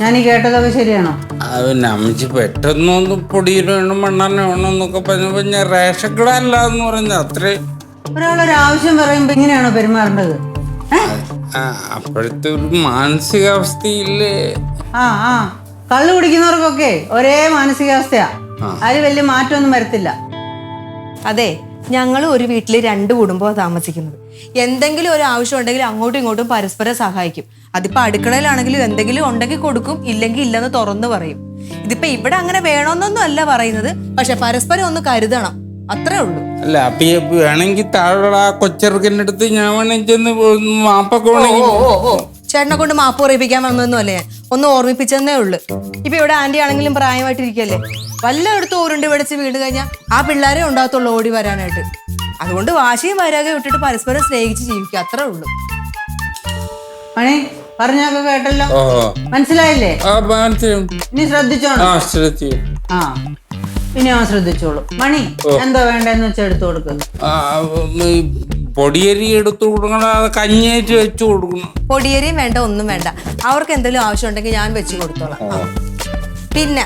ഞാൻ ഈ കേട്ടതൊക്കെ ശരിയാണോ? അത് നമ്മച്ച് പെട്ടെന്നൊന്ന് പൊടിയിൽ വേണം മണ്ണെണ്ണ വേണം എന്നൊക്കെ പറഞ്ഞപ്പോ ഞാൻ റേഷൻ കട അല്ല എന്ന് പറഞ്ഞ അത്രേ ഒരാളൊരു ആവശ്യം പറയുമ്പോ ഇങ്ങനെയാണോ പെരുമാറേണ്ടത്? ആ, അപ്പോഴത്തെ ഒരു മാനസികാവസ്ഥയില്ലേ? ആ ആ. കള്ളു കുടിക്കുന്നവർക്കൊക്കെ ഒരേ മാനസികാവസ്ഥയാ. അതിൽ വലിയ മാറ്റമൊന്നും വരത്തില്ല. അതെ ഞങ്ങൾ ഒരു വീട്ടിൽ രണ്ട് കുടുംബമാണ് താമസിക്കുന്നത്. എന്തെങ്കിലും ഒരു ആവശ്യം ഉണ്ടെങ്കിൽ അങ്ങോട്ടും ഇങ്ങോട്ടും പരസ്പരം സഹായിക്കും. അതിപ്പോ അടുക്കളയിലാണെങ്കിലും എന്തെങ്കിലും ഉണ്ടെങ്കിൽ കൊടുക്കും ഇല്ലെങ്കിൽ ഇല്ലെന്ന് തുറന്നു പറയും. ഇതിപ്പോ ഇവിടെ അങ്ങനെ വേണമെന്നൊന്നും അല്ല പറയുന്നത്. പക്ഷെ പരസ്പരം ഒന്ന് കരുതണം. അത്രേ ഉള്ളൂ. അല്ല അപ്പൊ വേണമെങ്കിൽ താഴെ ആ കൊച്ചിറക്കിന്റെ അടുത്ത് ഞാൻ വേണമെങ്കിൽ ചെന്ന് മാപ്പൊക്കെ ചേട്ടനെ കൊണ്ട് മാപ്പ് പറയിപ്പിക്കാൻ വന്നതെന്നും അല്ലേ? ഒന്ന് ഓർമ്മിപ്പിച്ചെന്നേ ഉള്ളൂ. ഇപ്പൊ ഇവിടെ ആന്റി ആണെങ്കിലും പ്രായമായിട്ടിരിക്കല്ലേ? വല്ലയിടത്തും ഓരുണ്ട് വെടിച്ച് വീട് കഴിഞ്ഞാൽ ആ പിള്ളേരെ ഉണ്ടാകത്തുള്ളൂ ഓടി വരാനായിട്ട്. അതുകൊണ്ട് വാശിയും വരാകെ വിട്ടിട്ട് പരസ്പരം സ്നേഹിച്ച് ജീവിക്കുക. അത്രേ ഉള്ളൂ. മണി പറഞ്ഞൊക്കെ കേട്ടല്ലോ? മനസ്സിലായില്ലേ? ഇനി ശ്രദ്ധിച്ചോണം. ആ ഇനി അവൻ ശ്രദ്ധിച്ചോളൂ. മണി എന്താ വേണ്ടെന്ന് വെച്ചാൽ എടുത്തു കൊടുക്കുന്നു പൊടിയരി എടുത്തു കൊടുക്കണം അത് കഞ്ഞേറ്റ് വെച്ച് കൊടുക്കണം. പൊടിയരിയും വേണ്ട ഒന്നും വേണ്ട. അവർക്ക് എന്തെങ്കിലും ആവശ്യം ഉണ്ടെങ്കിൽ ഞാൻ വെച്ചു കൊടുത്തോളാം. പിന്നെ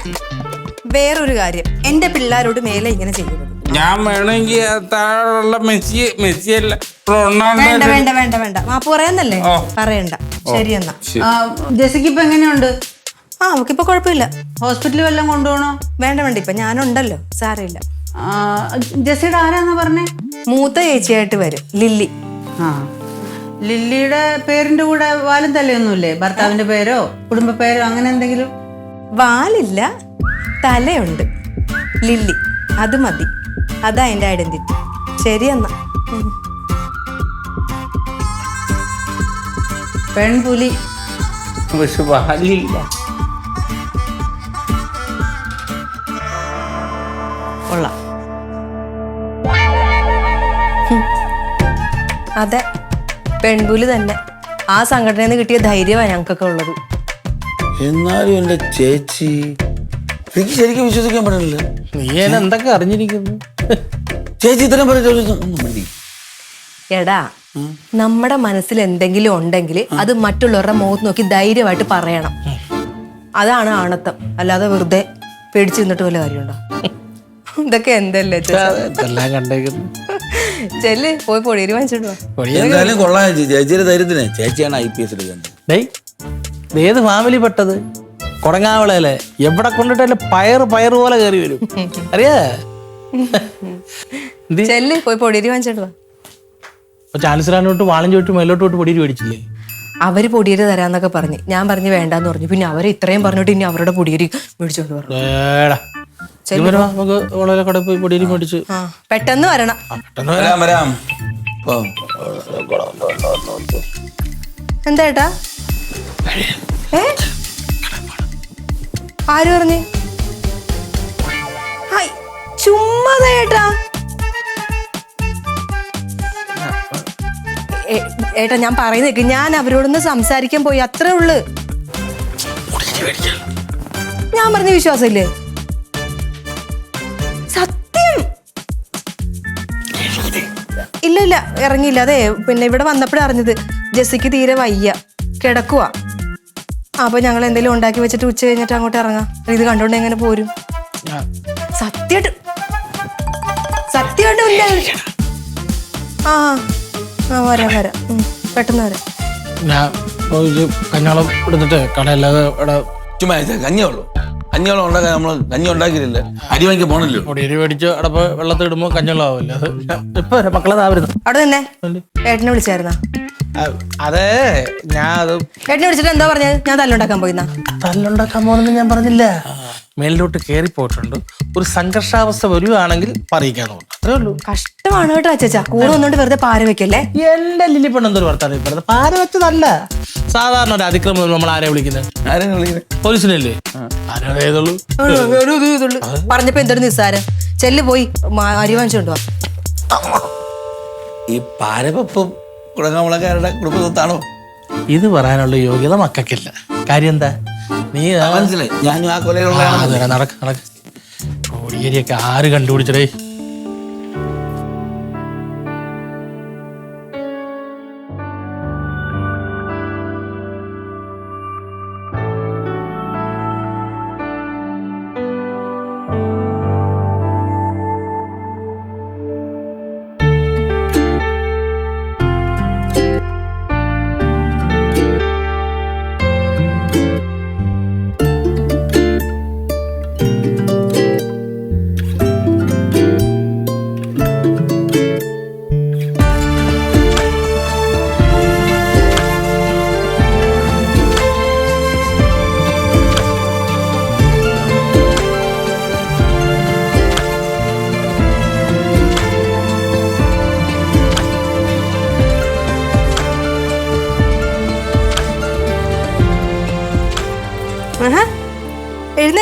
വേറൊരു കാര്യം. എന്റെ പിള്ളേരോട് മേലെ ഇങ്ങനെ ചെയ്യരുത്. ഞാൻ വേണമെങ്കിൽ താഴെയുള്ള മെസ്സി മെസ്സി അല്ല വേണ്ട റൊണാൾഡോ വേണ്ട വേണ്ട വേണ്ട. മാപ്പ് പറയാന്നല്ലേ? ഓ. പറയണ്ട. ശരി എന്നാ. ജസിക്ക് ജെസിക്ക് ഇപ്പൊ എങ്ങനെയുണ്ട്? ആ നമുക്കിപ്പോ കുഴപ്പമില്ല. ഹോസ്പിറ്റലിൽ വല്ലതും കൊണ്ടുപോകണോ? വേണ്ട വേണ്ട. ഇപ്പൊ ഞാനുണ്ടല്ലോ. സാരമില്ല. ആ, ജെസ്സിയുടെ ആരാന്ന് പറഞ്ഞേ? മൂത്ത ചേച്ചിയായിട്ട് വരും. ലില്ലി. ആ. ലില്ലിയുടെ പേരിന്റെ കൂടെ വാലും തലയൊന്നുമില്ലേ? ഭർത്താവിന്റെ പേരോ? കുടുംബ പേരോ? അങ്ങനെ എന്തെങ്കിലും? വാലില്ല തലയുണ്ട്. ലില്ലി. അത് മതി. അതാ എന്റെ ഐഡന്റിറ്റി ശരി എന്നാ. പെൺപുലി. പക്ഷെ വാലില്ല കൊള്ളാം. അതെ പെൺപുലി തന്നെ. ആ സംഘടനയിൽ നിന്ന് കിട്ടിയ ധൈര്യമാണ് ഞങ്ങൾക്കൊക്കെ ഉള്ളത്. എന്നാലും എന്റെ ചേച്ചി എനിക്ക് ശരിക്കും വിശ്വസിക്കാൻ പറ്റില്ല നീ എന്നെ എന്തൊക്കെ അറിഞ്ഞിരിക്കുന്നു? ചേച്ചി പറഞ്ഞ എടാ നമ്മുടെ മനസ്സിൽ എന്തെങ്കിലും ഉണ്ടെങ്കിൽ അത് മറ്റുള്ളവരുടെ മുഖത്ത് നോക്കി ധൈര്യമായിട്ട് പറയണം. അതാണ് ആണത്തം. അല്ലാതെ വെറുതെ പേടിച്ചു നിന്നിട്ട് വല്ല കാര്യമുണ്ടോ? ഇതൊക്കെ എന്തല്ലേ ചെൽ ചെല്ല് പോയി പൊടിയരി വാങ്ങിച്ചിട്ട് വാ. എന്തായാലും കൊള്ളാം ചേച്ചി. ചേച്ചിയുടെ ധൈര്യത്തിന് ചേച്ചിയാണ് ഐ പി എസ് എടുക്കുന്നത് ഏത് ഫാമിലി പെട്ടത്? കൊടങ്ങാവളയല്ലേ എവിടെ കൊണ്ടിട്ടല്ലേ പയർ പയർ പോലെ കയറി വരും. അറിയാ? ചെല്ല് പോയി പൊടിയേരി വാങ്ങിച്ചിട്ട് വാ. ചാൻസലാനോട്ട് വാളം ചോട്ട് മേലോട്ട് പോയിട്ട് പൊടിയിൽ മേടിച്ചില്ലേ? അവർ പൊടിയരി തരാന്നൊക്കെ പറഞ്ഞു. ഞാൻ പറഞ്ഞു വേണ്ടാന്ന് പറഞ്ഞു. പിന്നെ അവരെ ഇത്രയും പറഞ്ഞിട്ട് ഇനി അവരുടെ പൊടിയരി മേടിച്ചോണ്ട് പറഞ്ഞു നമുക്ക് വളരെ പോയി മേടിച്ച്. പെട്ടെന്ന് വരണം. വരാം. വരാം എന്താ ഏട്ടാ? ഏ? ആര് പറഞ്ഞു? ഏട്ടാ ഞാൻ പറയുന്നേക്ക് ഞാൻ അവരോടൊന്ന് സംസാരിക്കാൻ പോയി അത്രേ ഉള്ളു. ഞാൻ പറഞ്ഞ വിശ്വാസമില്ലേ? സത്യം? ഇല്ല ഇല്ല ഇറങ്ങിയില്ല. അതെ പിന്നെ ഇവിടെ വന്നപ്പോഴേ അറിഞ്ഞത് ജെസ്സിക്ക് തീരെ വയ്യ. കിടക്കുക അപ്പൊ ഞങ്ങൾ എന്തെങ്കിലും ഉണ്ടാക്കി വെച്ചിട്ട് ഉച്ച കഴിഞ്ഞിട്ട് അങ്ങോട്ട് ഇറങ്ങാം. ഇത് കണ്ടോണ്ട് എങ്ങനെ പോരും? സത്യമായിട്ട് സത്യമായിട്ട് ആ ആ വരാം. വരാം പെട്ടെന്ന് വരാം ഞാൻ പോയി കഞ്ഞോളം എടുത്തിട്ട് കടയില്ലാതെ ഇവിടെ ചുമ്മാ ചേച്ചി, കഞ്ഞിയുള്ളൂ. കഞ്ഞിയോളം ഉണ്ടാക്കാൻ നമ്മൾ കഞ്ഞി ഉണ്ടാക്കിയില്ല അരി വാങ്ങിക്കാൻ പോണല്ലോ പൊടിയിൽ മേടിച്ച് അടപ്പ് വെള്ളത്തിൽ ഇടുമ്പോൾ കഞ്ഞോളാവില്ല അത് ഇപ്പൊ വരാം, മക്കളെ താവരുന്നു അവിടെ തന്നെ ഏട്ടനെ വിളിച്ചായിരുന്നാ? അതെ ഞാൻ അത് ഏട്ടനെ വിളിച്ചിട്ട് എന്താ പറഞ്ഞത്? ഞാൻ തല്ലുണ്ടാക്കാൻ പോയിന്നാ. തല്ലുണ്ടാക്കാൻ പോകുന്നത് ഞാൻ പറഞ്ഞില്ല. മേലിലോട്ട് കേറി പോയിട്ടുണ്ട്. ഒരു സംഘർഷാവസ്ഥ വരുവാണെങ്കിൽ പറയിക്കാൻ അത്രേ ഉള്ളൂ. കഷ്ടമാണ് കേട്ടോ അച്ചാ കൂടെ ഒന്നുകൊണ്ട് വെറുതെ പാര വെക്കല്ലേ? എന്റെ ലില്ലി പെണ്ണ് എന്തൊരു വർത്താനം ഇപ്പഴത്തെ? പാര വെച്ചതല്ല. സാധാരണ ഒരു അതിക്രമം നമ്മൾ ആരെ വിളിക്കുന്നത് ആരെയും വിളിക്കുന്നത് പോലീസിനല്ലേ? ആരോ ഏതുള്ളൂ ആ, ഒരു ഇത് ഇതുള്ളു. പറഞ്ഞപ്പോ എന്തൊരു നിസ്സാരം. ചെല്ല് പോയി അരി ഈ പാരപ്പം കുടങ്ങാമുളക്കാരുടെ കുടുംബത്താണോ ഇത് പറയാനുള്ള യോഗ്യത മക്കക്കില്ല കാര്യം എന്താ? നീ മനസ്സിലായി. ഞാനും ആ ആ, കൊലയിലുള്ള നടക്ക നടക്ക് നടക്ക്. കോടിയേരിയൊക്കെ ആര് കണ്ടുപിടിച്ചടേ?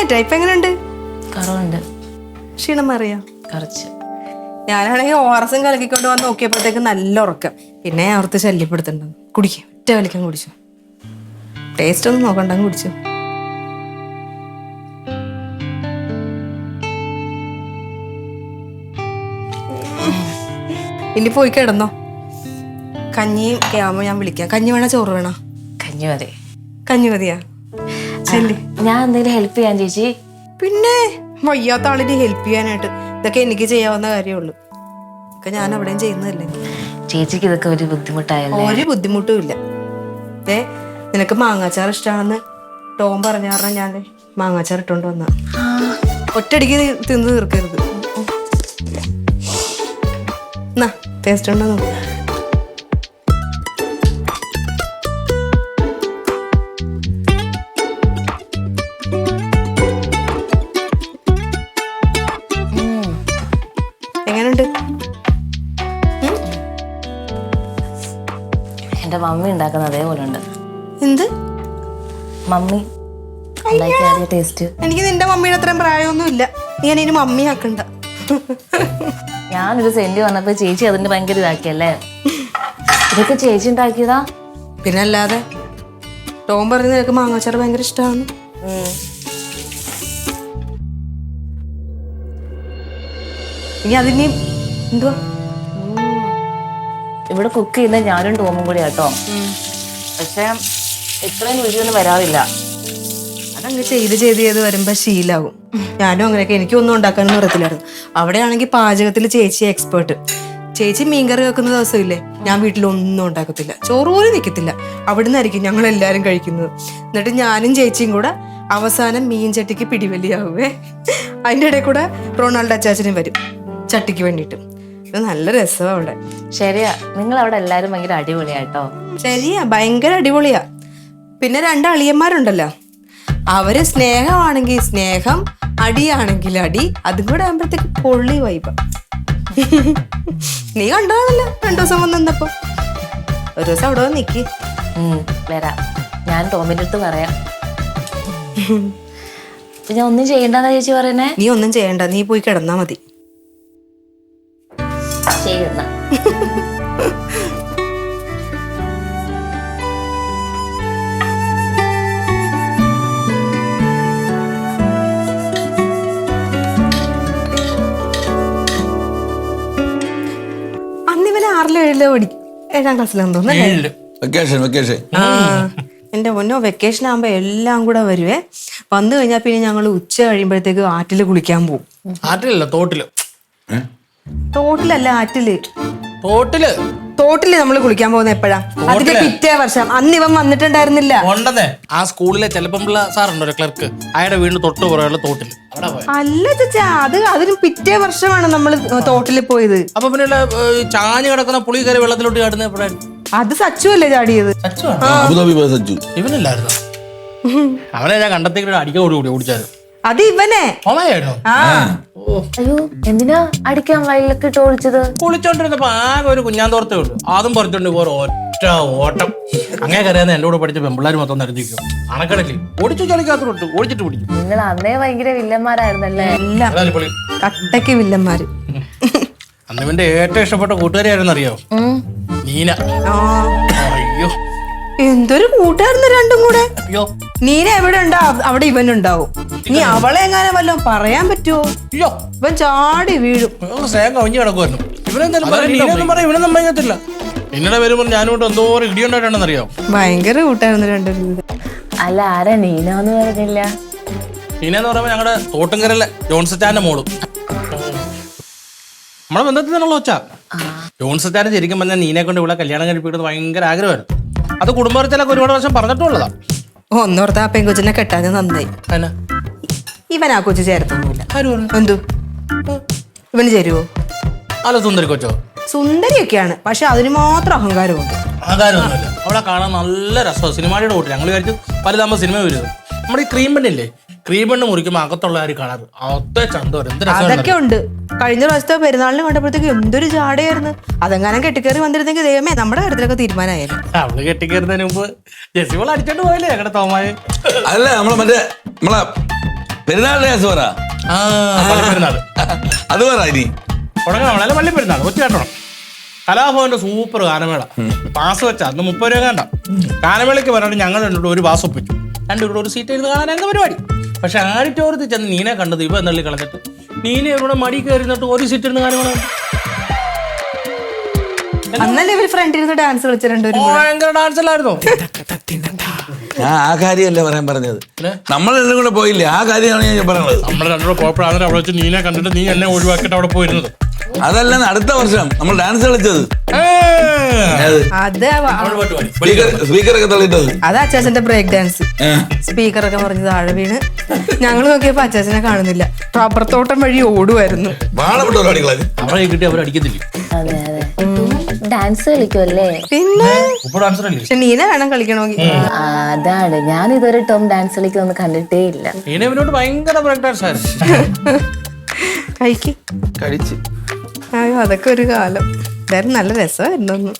എഴുന്നേറ്റാ ഇപ്പൊ എങ്ങനെയുണ്ട് കുറവുണ്ട്. ക്ഷീണം അറിയാം കുറച്ച്. ഞാനാണെങ്കിൽ ഓറസം കലക്കിക്കൊണ്ട് വന്ന് നോക്കിയപ്പോഴത്തേക്ക് നല്ല ഉറക്കം. പിന്നെ ഞാൻ ഓർത്ത് ശല്യപ്പെടുത്തുന്നുണ്ട് കുടിക്കും. ഒറ്റ വലിക്കാൻ കുടിച്ചു. ടേസ്റ്റ് ഒന്നും നോക്കണ്ട അങ്ങ് കുടിച്ചു. ഇനി പോയി കിടന്നോ. കഞ്ഞിയും ക്യാമോ ഞാൻ വിളിക്കാം. കഞ്ഞി വേണോ ചോറ് വേണോ? കഞ്ഞി മതി. കഞ്ഞി മതിയാ. ചെല്ലി ഞാൻ എന്തെങ്കിലും ഹെൽപ്പ് ചെയ്യാൻ ചേച്ചി? പിന്നെ വയ്യാത്ത ആളിന് ഹെൽപ്പ് ചെയ്യാനായിട്ട് ഇതൊക്കെ എനിക്ക് ചെയ്യാവുന്ന കാര്യമുള്ളൂ. ഇതൊക്കെ ഞാൻ അവിടെയും ചെയ്യുന്നതല്ലേ? ചേച്ചിക്ക് ഇതൊക്കെ ഒരു ബുദ്ധിമുട്ടായല്ലേ? ഒരു ബുദ്ധിമുട്ടും ഇല്ല. ഏ നിനക്ക് മാങ്ങാച്ചാർ ഇഷ്ടമാണെന്ന് ടോം പറഞ്ഞ കാരണം ഞാൻ മാങ്ങാച്ചാർ ഇട്ടോണ്ട് വന്ന. ഒറ്റടിക്ക് തിന്ന് തീർക്കരുത്. ടേസ്റ്റ് ഉണ്ടോ നോക്ക്. ഉണ്ടാക്കുന്ന അതേപോലെ ഉണ്ട് എന്ത്? മമ്മി ഉണ്ടാക്കിയ ടേസ്റ്റ് എനിക്ക് നിന്റെ മമ്മിയുടെ അത്രയും പ്രായമൊന്നും ഇല്ല നീ എന്നെ മമ്മി ആക്കണ്ട. ഞാനൊരു സെന്റ് വന്നപ്പോ ചേച്ചി അതിന്റെ ഭയങ്കര ഇതാക്കിയല്ലേ? ഇതൊക്കെ ചേച്ചി ഉണ്ടാക്കിയതാ? പിന്നെ അല്ലാതെ ടോം പറഞ്ഞ് നിനക്ക് മാങ്ങാച്ചാറ് ഭയങ്കര ഇഷ്ടമാണ് ഇനി അതിനി എന്തുവാ? ഇവിടെ കുക്ക് ചെയ്യുന്ന ഞാനും ടോമും കൂടി കേട്ടോ പക്ഷെ ഇത്രയും രുചിയൊന്നും വരാറില്ല. അതങ്ങ് ചെയ്ത് ചെയ്ത് ചെയ്ത് വരുമ്പോ ശീലാവും. ഞാനും അങ്ങനെയൊക്കെ എനിക്കൊന്നും ഉണ്ടാക്കാനൊന്നും അറിയത്തില്ലായിരുന്നു. അവിടെയാണെങ്കിൽ പാചകത്തിൽ ചേച്ചി എക്സ്പേർട്ട് ചേച്ചി മീൻകറി വെക്കുന്ന ദിവസമില്ലേ? ഞാൻ വീട്ടിലൊന്നും ഉണ്ടാക്കത്തില്ല. ചോറ് പോലും നിൽക്കത്തില്ല അവിടെ നിന്നായിരിക്കും ഞങ്ങൾ എല്ലാവരും കഴിക്കുന്നത്. എന്നിട്ട് ഞാനും ചേച്ചിയും കൂടെ അവസാനം മീൻ ചട്ടിക്ക് പിടിവലിയാവുവേ. അതിന്റെ ഇടയിൽ കൂടെ റൊണാൾഡോ അച്ചാച്ചനും വരും. ചട്ടിക്ക് വേണ്ടിയിട്ട്. നല്ല രസമാണ് അവിടെ. ശരിയാ. നിങ്ങൾ അവിടെ എല്ലാരും ഭയങ്കര അടിപൊളിയാട്ടോ ശരിയാ ഭയങ്കര അടിപൊളിയാ. പിന്നെ രണ്ട് അളിയന്മാരുണ്ടല്ലോ. അവർ സ്നേഹമാണെങ്കിൽ സ്നേഹം അടിയാണെങ്കിൽ അടി. അതും കൂടെ ആകുമ്പോഴത്തേക്ക് പൊള്ളി വൈബ. നീ കണ്ടാണല്ലോ രണ്ടു ദിവസം വന്ന് നിന്നപ്പോ. ഒരു ദിവസം അവിടെ നിക്ക്. വരാം. ഞാൻ ടോമിന്റെ അടുത്ത് പറയാം. ഞാൻ ഒന്നും ചെയ്യണ്ടെന്നാ ചേച്ചി പറയുന്നേ? നീ ഒന്നും ചെയ്യണ്ട. നീ പോയി കിടന്നാ മതി. അന്ന് ഇവനെ ആറിലോ ഏഴിലോ പഠി ഏഴാം ക്ലാസ്സിലാന്ന് തോന്നുന്നു ഏഴിൽ. Vacation vacation. ആ എന്റെ പൊന്നോ വെക്കേഷൻ ആകുമ്പോ എല്ലാം കൂടെ വരുവേ. വന്നു കഴിഞ്ഞാൽ പിന്നെ ഞങ്ങൾ ഉച്ച കഴിയുമ്പോഴത്തേക്ക് ആറ്റിൽ കുളിക്കാൻ പോകും ആറ്റിലല്ല തോട്ടിൽ. തോട്ടിലല്ല ആറ്റിൽ. തോട്ടിൽ? തോട്ടിൽ നമ്മൾ കുളിക്കാൻ പോകുന്ന എപ്പോഴാ? അതിന്റെ പിറ്റേ വർഷം. അന്ന് ഇവൻ വന്നിട്ടുണ്ടായിരുന്നില്ല. ഉണ്ടെന്നേ. ആ സ്കൂളിലെ ചെലപ്പമ്പിള്ള സാറുണ്ടോ ക്ലർക്ക്? അയാളുടെ വീടിന് തൊട്ട് പുറകുള്ള തോട്ടിൽ. അല്ല ചച്ചാ അത് അതിന് പിറ്റേ വർഷമാണ് നമ്മൾ തോട്ടിൽ പോയത്. അപ്പൊ പിന്നെ ചാഞ്ഞു കിടക്കുന്ന പുളി കയറി വെള്ളത്തിലോട്ട് ചാടുന്ന എപ്പോഴായിരുന്നു അത് സച്ചു അല്ലേ ചാടിയത്? സച്ചുവാണ് അബുദാബി പോയ സച്ചു. ഇവനല്ലായിരുന്നു? അവനെ ഞാൻ കണ്ടെത്തി അടിക്കാൻ കൂടി ഓടി ഓടിച്ചായിരുന്നു. അത് ഇവനെ. ആ. അയ്യോ എന്തിനാ അടിക്കാൻ വയലൊക്കെ ഇട്ട് ഓടിച്ചത്? കുളിച്ചോണ്ടിരുന്നപ്പോ ആകെ ഒരു കുഞ്ഞാന്തോർത്തേ ഉള്ളൂ. അതും പറിച്ചോണ്ട് പോയി ഒറ്റ ഓട്ടം. അങ്ങനെ കറിയാന്ന് എന്റെ കൂടെ പഠിച്ച പെമ്പിള്ളാർ മൊത്തം നടന്നിരിക്കും അണക്കടല്ലേ ഓടിച്ചു ചളിക്കാത്തോട്ട് ഓടിച്ചിട്ട് പിടിക്കും. നിങ്ങൾ അന്നേ ഭയങ്കര വില്ലന്മാരായിരുന്നല്ലേ? എല്ലാം. പൊളി. കട്ടയ്ക്ക് വില്ലന്മാര്. അന്ന് ഇവന്റെ ഏറ്റവും ഇഷ്ടപ്പെട്ട കൂട്ടുകാരിയായിരുന്നു അറിയോ ഉം. നീന. ആ. അയ്യോ. എന്തൊരു കൂട്ടായിരുന്നു രണ്ടും കൂടെ? അയ്യോ. നീന എവിടെ ഉണ്ടോ? അവിടെ ഇവൻ ഉണ്ടാവും നീ അവളെ എങ്ങനെ വല്ലതും പറയാൻ പറ്റുമോ അയ്യോ ഇവൻ ചാടി വീഴും. ഇവൻ സ്നേഹം കവിഞ്ഞു കിടക്കുമായിരുന്നു ഇവനെന്തായാലും പറയാം നീനൊന്നും പറയാം ഇവനൊന്നും ഭയങ്കത്തില്ല പിന്നീട് വരുമ്പോൾ ഞാനും കൊണ്ട് എന്തോ ഒരു ഭയങ്കര കൂട്ടായിരുന്നു രണ്ടുപേരും കൂടെ അല്ല ആരാ നീനാന്ന് പറഞ്ഞില്ല? നീനെന്ന് പറയുമ്പോൾ ഞങ്ങളുടെ തോട്ടുംകരല്ലേ ജോൺസറ്റാന്റെ മോളും. നമ്മളെ ബന്ധത്തിൽ ജോൺസച്ചാൻ ശരിക്കും പറഞ്ഞാൽ നീനെ കൊണ്ട് ഇവിടെ കല്യാണം കഴിപ്പിക്കുന്നത് ഭയങ്കര ആഗ്രഹമായിരുന്നു. അത് കുടുംബത്തിലൊക്കെ ഒരുപാട് വർഷം പറഞ്ഞിട്ടുള്ളതാ. ഒന്നോർത്ത് ആ പെങ്കൊച്ചിനെ കെട്ടാന് നന്നായി. ഇവനാ ഇവൻ ആ കൊച്ചു ചേർത്തൊന്നുമില്ല. എന്തു? ഇവന് ചേരുവോ? അല്ല സുന്ദരി കൊച്ചോ? സുന്ദരിയൊക്കെയാണ് പക്ഷെ അതിന് മാത്രം അഹങ്കാരമുണ്ട്. അഹങ്കാരമൊന്നുമില്ല. അവളെ കാണാൻ നല്ല രസമാണ്. സിനിമയുടെ കൂട്ടി. ഞങ്ങൾ വിചാരിച്ചു പലതാകുമ്പോൾ സിനിമ വരുന്നത് നമ്മുടെ ഈ ക്രീം പെണ്ണില്ലേ? ക്രീമെണ്ണ് മുറിക്കുമ്പോ അകത്തുള്ള ഒരു കളർ അതെ ചന്തോരം. എന്ത് അതൊക്കെ രസം ഉണ്ട്. കഴിഞ്ഞ പ്രാവശ്യത്തെ പെരുന്നാളിന് കണ്ടപ്പോഴത്തേക്ക് എന്തൊരു ജാടയായിരുന്നു. അതെങ്ങാനും കെട്ടിക്കേറി വന്നിരുന്നെങ്കിൽ ദൈവമേ നമ്മുടെ കാര്യത്തിലൊക്കെ തീരുമാനമായാലും അവൾ കെട്ടിക്കയറുന്നതിന് മുമ്പ് ജെസിമോൾ അടിച്ചോണ്ട് പോയല്ലേ ഞങ്ങളുടെ തോമായ അല്ല നമ്മളെ മറ്റേ നമ്മളെ പെരുന്നാളിന്റെ കേസ് പറ. ആ പള്ളിപ്പെരുന്നാൾ അത് പറ ഇനി. തുടങ്ങണം നമ്മളെ പള്ളിപ്പെരുന്നാൾ ഒറ്റ കേട്ടണം കലാഭവന്റെ സൂപ്പർ ഗാനമേള. പാസ് വെച്ച അന്ന് മുപ്പത് രൂപ കണ്ട ഗാനമേളയ്ക്ക് പറഞ്ഞിട്ട് ഞങ്ങൾ രണ്ടുകൂടെ ഒരു പാസ് ഒപ്പിച്ചു രണ്ടുകൂടെ ഒരു സീറ്റ് ഇരുന്ന് കാണാനായിരുന്നു പരിപാടി. പക്ഷെ ആഡിറ്റോറിയത്തിൽ ചെന്ന് നീനെ കണ്ടത് ഇവ എന്നുള്ളി കളഞ്ഞിട്ട്. നീനെ ഇവിടെ മടി കയറിന്നിട്ട് ഒരു സീറ്റ് ഇരുന്ന് കണ്ടു. അന്നല്ലേ ഇവർ ഡാൻസ് ഭയങ്കര ഡാൻസ് അല്ലായിരുന്നോ? ഞാൻ ആ കാര്യമല്ല പറയാൻ പറഞ്ഞത്. കൂടെ പോയില്ലേ? ആ കാര്യമാണ് ഞാൻ പറയുന്നത് നമ്മൾ രണ്ടുകൂടെ പോയപ്പോഴാണ് അവിടെ വെച്ച് നീനെ കണ്ടിട്ട് നീ എന്നെ ഒഴിവാക്കിയിട്ട് അവിടെ പോയിരുന്നത്. അതല്ല അടുത്ത വർഷം നമ്മൾ ഡാൻസ് കളിച്ചത്? അത്. അച്ചാച്ചന്റെ ബ്രേക്ക് ഡാൻസ് സ്പീക്കർ ഒക്കെ പറഞ്ഞ് താഴെ വീണ്. ഞങ്ങൾ നോക്കിയപ്പോ അച്ചാച്ചനെ കാണുന്നില്ല. റബ്ബർ തോട്ടം വഴി ഓടുമായിരുന്നു അതെ അതെ. ഡാൻസ് കളിക്കുമല്ലേ പിന്നെ? പക്ഷെ നീന വേണം കളിക്കണമെങ്കിൽ. അതാണ്. ഞാൻ ഇതുവരെ ടോം ഡാൻസ് കളിക്കുന്നൊന്നും കണ്ടിട്ടേ ഇല്ല. കഴിക്ക്. കഴിച്ച്. അയ്യോ അതൊക്കെ ഒരു കാലം. എന്തായാലും നല്ല രസമായിരുന്നു.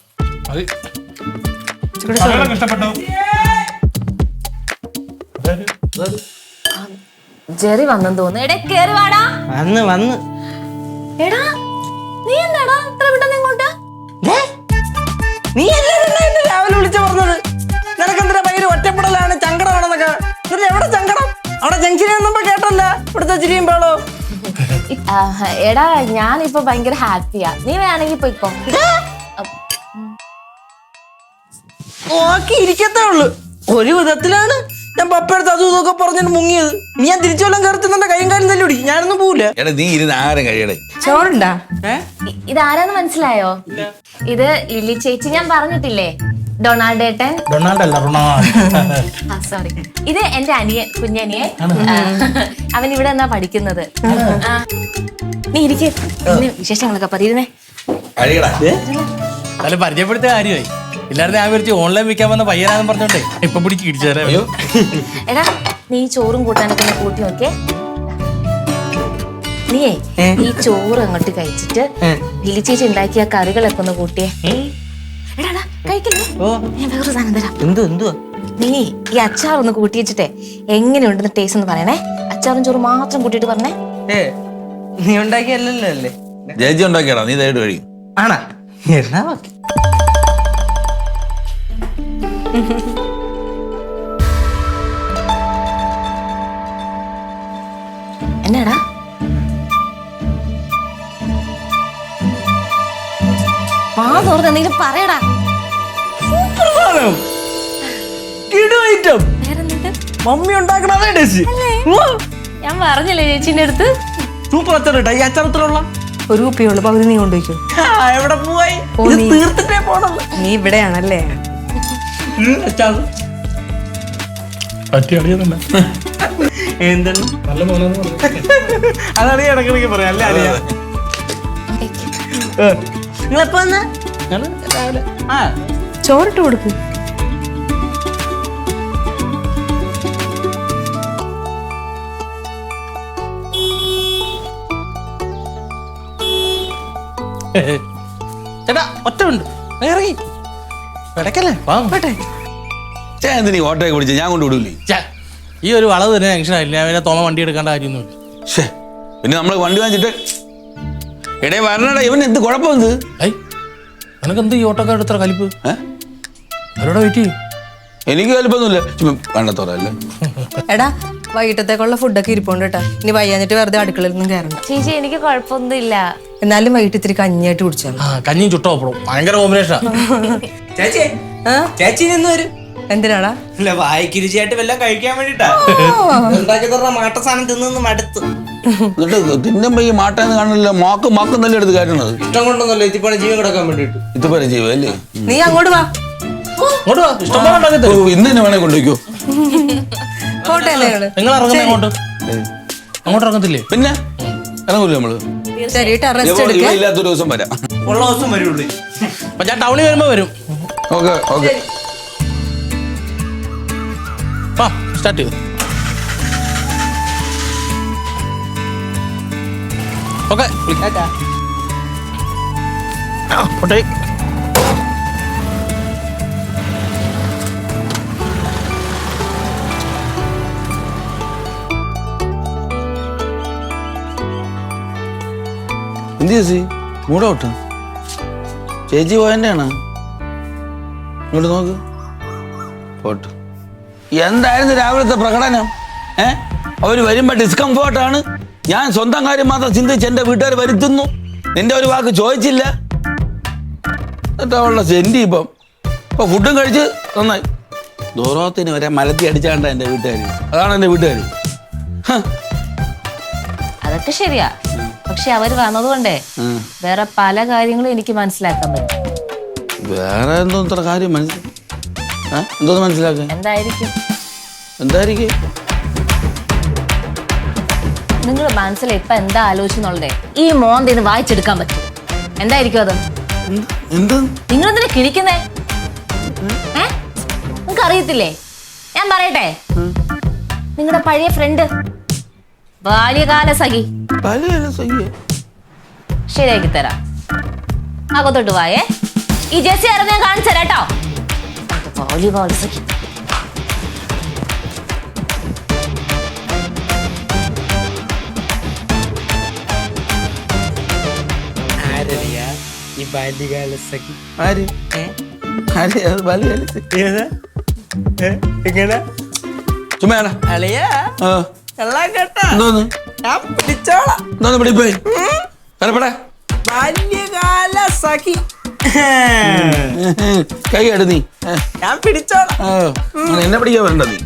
ജെറി വന്നെന്ന് തോന്നുന്നു. എടേ കേറി വാടാ. വന്ന് വന്ന്. എടാ നീ എന്താടാ ഇത്ര പെട്ടെന്ന് ഇങ്ങോട്ട്? നീ അല്ലേ എന്നെ രാവിലെ വിളിച്ചു പറഞ്ഞത്? നിനക്കെന്തിനാ ഭയങ്കര ഒറ്റപ്പെടലാണ് ചങ്കടമാണെന്നൊക്കെ? എന്നിട്ട് എവിടെ ചങ്കടം? അവിടെ ജംഗ്ഷനിൽ ഒന്നും കേട്ടല്ല ഇവിടുത്തെ ചിരിയും പേളോ എടാ ഞാനിപ്പോ ഭയങ്കര ഹാപ്പിയാ. നീ വേണമെങ്കിൽ പോയിക്കോ ഓക്കെ ഇരിക്കത്തേ ഉള്ളു. ഒരു വിധത്തിലാണ് ഞാൻ പപ്പടുത്ത് അതും ഇതൊക്കെ പറഞ്ഞിട്ട് മുങ്ങിയത്. നീ ഞാൻ തിരിച്ചു വല്ലതും കയറി നിന്റെ കൈയും കാലും തല്ലൂടി. ഞാനൊന്നും പോവില്ല എടാ നീ ഇരുന്ന് ആരും കഴിയണേ. ചോറുണ്ടാ? ഇതാരാന്ന് മനസ്സിലായോ? ഇത് ലില്ലി ചേച്ചി ഞാൻ പറഞ്ഞിട്ടില്ലേ? ഡൊണാൾഡ് ഏട്ടൻ. ഡൊണാൾഡ് അല്ല റൊണാൾഡ് സോറി ഇത് എന്റെ അനിയൻ കുഞ്ഞനിയൻ. അവൻ ഇവിടെ എന്നാ പഠിക്കുന്നത്. ആ. നീ ഇരിക്കേ. വിശേഷങ്ങളൊക്കെ പറയുന്നേ അല്ല പരിചയപ്പെടുത്തിയ കാര്യമായി. ഇല്ലായിരുന്നു ഞാൻ വിളിച്ച് ഓൺലൈൻ വിൽക്കാൻ വന്ന പയ്യനാന്ന് പറഞ്ഞോണ്ടേ. ഇപ്പൊ പിടിച്ച് ഇടിച്ചു തരാം. എടാ നീ ചോറും കൂട്ടാനൊക്കെ ഒന്ന് കൂട്ടി നോക്കിയേ. നീയേ ഈ ചോറ് അങ്ങോട്ട് കഴിച്ചിട്ട് ലില്ലി ചേച്ചി ഉണ്ടാക്കിയ കറികളൊക്കെ ഒന്ന് കൂട്ടിയേ. എടാ ഓ. കഴിക്കല്ലേ ഞാൻ വേറൊരു സാധനം തരാം. എന്തു എന്തുവാ? നീ ഈ അച്ചാർ ഒന്ന് കൂട്ടി വെച്ചിട്ടേ എങ്ങനെയുണ്ടെന്ന് ടേസ്റ്റ് ഒന്ന് പറയണേ. അച്ചാറും ചോറും മാത്രം കൂട്ടിയിട്ട് പറഞ്ഞേ. ഏ നീ ഉണ്ടാക്കിയല്ലല്ലോ അല്ലേ? ഉണ്ടാക്കിയടാ നീ തേട് കഴിയും ആണാ? എന്നാ ഓക്കെ. എന്നാടാ? വാ തുറന്ന് എന്തെങ്കിലും പറയടാ. കിടു ഐറ്റം മമ്മി ഉണ്ടാക്കണതേ ടേസ്റ്റ് ഞാൻ പറഞ്ഞില്ലേ ചേച്ചിന്റെ അടുത്ത്? സൂപ്പർ അച്ചാറിട്ടാ ഈ അച്ചാറത്തിലുള്ള ഒരു കുപ്പിയുള്ളൂ പകുതി നീ കൊണ്ടുവയ്ക്കും. എവിടെ പോവായി ഇത് നീ- തീർത്തിട്ടേ പോണം നീ ഇവിടെയാണല്ലേ? അച്ചാർ. അതാണ് ഈ ഇടക്കിടക്ക് പറയാം. അല്ലേ അറിയാ. നിങ്ങളെപ്പോ രാവിലെ. ആ ചോറിട്ട് കൊടുക്കൂ. ചേട്ടാ ഒറ്റ ഉണ്ട് ഇറങ്ങി. ഇടയ്ക്കല്ലേ വാ. ചേ എന്തിനീ ഓട്ടോയൊക്കെ പിടിച്ച്? ഞാൻ ഛെ, ഈ ഒരു വളവ് തന്നെ ടെൻഷൻ ആയില്ല ഞാൻ തോമ വണ്ടി എടുക്കേണ്ട കാര്യമൊന്നുമില്ല. പിന്നെ നമ്മൾ വണ്ടി വാങ്ങിച്ചിട്ട് എടേ വരണടാ. ഇവൻ എന്ത് കുഴപ്പമെന്ത്? ഐ നിനക്ക് എന്ത് ഈ ഓട്ടോക്കാരുടെ ഇത്ര കലിപ്പ്? ഏ? അവരോട് വെയിറ്റ് ചെയ്യും? എനിക്ക് കലിപ്പൊന്നുമില്ല. കണ്ടത്തോറല്ലേ എടാ വൈകിട്ടത്തേക്കുള്ള ഫുഡൊക്കെ ഇരിപ്പുണ്ട് കേട്ടോ. ഇനി വയ്യാഞ്ഞിട്ട് വെറുതെ അടുക്കളയിൽ നിന്നും കയറണം ചേച്ചി എനിക്ക് കുഴപ്പമൊന്നുമില്ല. എന്നാലും വൈകിട്ട് ഇത്തിരി കഞ്ഞിയായിട്ട് കുടിച്ചാൽ ആ കഞ്ഞിയും ചുട്ടോ അപ്പഴും ഭയങ്കര കോമ്പിനേഷനാ ചേച്ചി ചേച്ചി നിന്ന് വരും. എന്തിനാടാ? അല്ല വായിക്ക് രുചിയായിട്ട് വല്ലതും കഴിക്കാൻ വേണ്ടിട്ടാ. ഉണ്ടാക്കി തന്ന മാട്ട സാധനം തിന്നു മടുത്തു. എന്നിട്ട് തിന്നുമ്പോ ഈ മാട്ടേന്ന് കാണില്ല മാക്ക് മാക്കും തന്നെ എടുത്ത് കയറ്റണത്. ഇഷ്ടം കൊണ്ടൊന്നല്ല ഇതിപ്പാണ് ജീവൻ കിടക്കാൻ വേണ്ടിട്ട് ഇതുപോലെ ജീവ അല്ലേ? നീ അങ്ങോട്ട് വാ. ഇന്ന് തന്നെ വേണേ കൊണ്ടുപോയിക്കോ. നിങ്ങൾ ഇറങ്ങുന്ന അങ്ങോട്ട് അങ്ങോട്ട് ഇറങ്ങത്തില്ലേ? പിന്നെ? ഇറങ്ങൂല നമ്മൾ. ഇല്ലാത്തൊരു ദിവസം വരാം. ഉള്ള ദിവസം വരുള്ളൂ ഞാൻ ടൗണിൽ വരുമ്പോ വരും. Okay okay. ആ സ്റ്റാർട്ട് ചെയ്തു. ഓക്കെ എന്ത് ചേച്ചി? മൂടോട്ട് ചേച്ചി പോയന്റെയാണ് ഇങ്ങോട്ട് നോക്ക്. പോട്ട്. എന്തായിരുന്നു രാവിലത്തെ പ്രകടനം? ഏ? അവർ വരുമ്പോൾ ഡിസ്കംഫോർട്ടാണ് ഞാൻ സ്വന്തം കാര്യം മാത്രം ചിന്തിച്ച് എന്റെ വീട്ടുകാർ വരുത്തുന്നു. നിന്റെ ഒരു വാക്ക് ചോദിച്ചില്ല. എന്നിട്ട് അവളുടെ സെന്റി ഇപ്പം. ഇപ്പൊ ഫുഡും കഴിച്ച് നന്നായി. ദൂരത്തിന് വരെ മലത്തി അടിച്ചാണ്ട എന്റെ വീട്ടുകാർ അതാണ് എന്റെ വീട്ടുകാർ അതൊക്കെ ശരിയാ. പക്ഷെ അവർ വന്നതുകൊണ്ടേ വേറെ പല കാര്യങ്ങളും എനിക്ക് മനസ്സിലാക്കാൻ പറ്റും. വേറെ എന്തോ ഇത്ര കാര്യം മനസ്സിൽ ഏ? എന്തോന്ന് എന്തായിരിക്കും? എന്തായിരിക്കും? നിങ്ങളുടെ മനസ്സിൽ ഇപ്പൊ എന്താ ആലോചിച്ചെന്നുള്ളത് ഈ മോന്തിന്ന് വായിച്ചെടുക്കാൻ പറ്റും. എന്തായിരിക്കും അത്? നിങ്ങൾ എന്തിനാ കിഴിക്കുന്നേ നിങ്ങൾക്ക് അറിയത്തില്ലേ ഞാൻ പറയട്ടെ. നിങ്ങളുടെ പഴയ ഫ്രണ്ട് ബാല്യകാല സഖി. പലയല്ല സയ്യ ശരിയാക്കി തരാം. അകത്തോട്ട് വായേ. ഈ ജെസ്സി ആരെന്ന് ഞാൻ കാണിച്ചു തരാം കേട്ടോ. ബാല്യകാല സഖി. ഈ ബാല്യകാല സഖി? ആര്? ആര്? എങ്ങനെ? അളിയാ? ആ. എല്ലാം കേട്ടാ. എന്തോന്ന് ഞാൻ പിടിച്ചോളാം. എന്തോന്ന് പിടിപ്പോയി. വരപ്പെടാ ബാല്യകാല സഖി. കൈ എടു നീ ഞാൻ പിടിച്ചോളാം. എന്നെ പിടിക്കാൻ വരണ്ട നീ.